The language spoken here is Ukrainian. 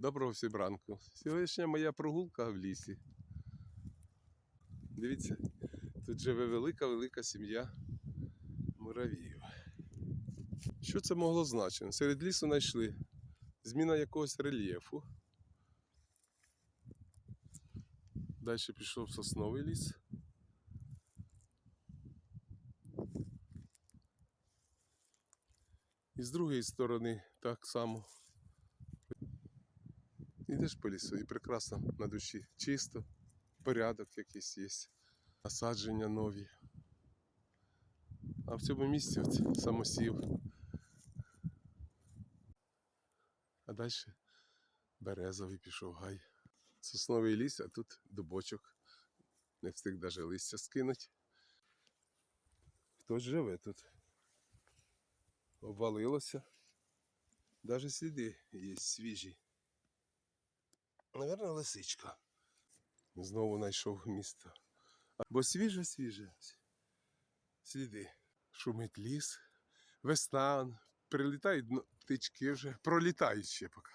Доброго всім ранку. Сьогоднішня моя прогулка в лісі. Дивіться, тут живе велика-велика сім'я муравіїв. Що це могло значити? Серед лісу знайшли зміна якогось рельєфу. Далі пішов сосновий ліс. І з другої сторони так само. Йдеш по лісу і прекрасно на душі. Чисто, порядок якийсь є, насадження нові. А в цьому місці от самосів. А далі березовий пішов гай. Сосновий ліс, а тут дубочок. Не встиг навіть листя скинуть. Хтось живе тут. Обвалилося. Навіть сліди є свіжі. Наверно, лисичка. Знову знайшов місто. Бо свіже, свіже. Сліди. Шумить ліс. Весна. Прилітають ну, птички вже. Пролітають ще поки.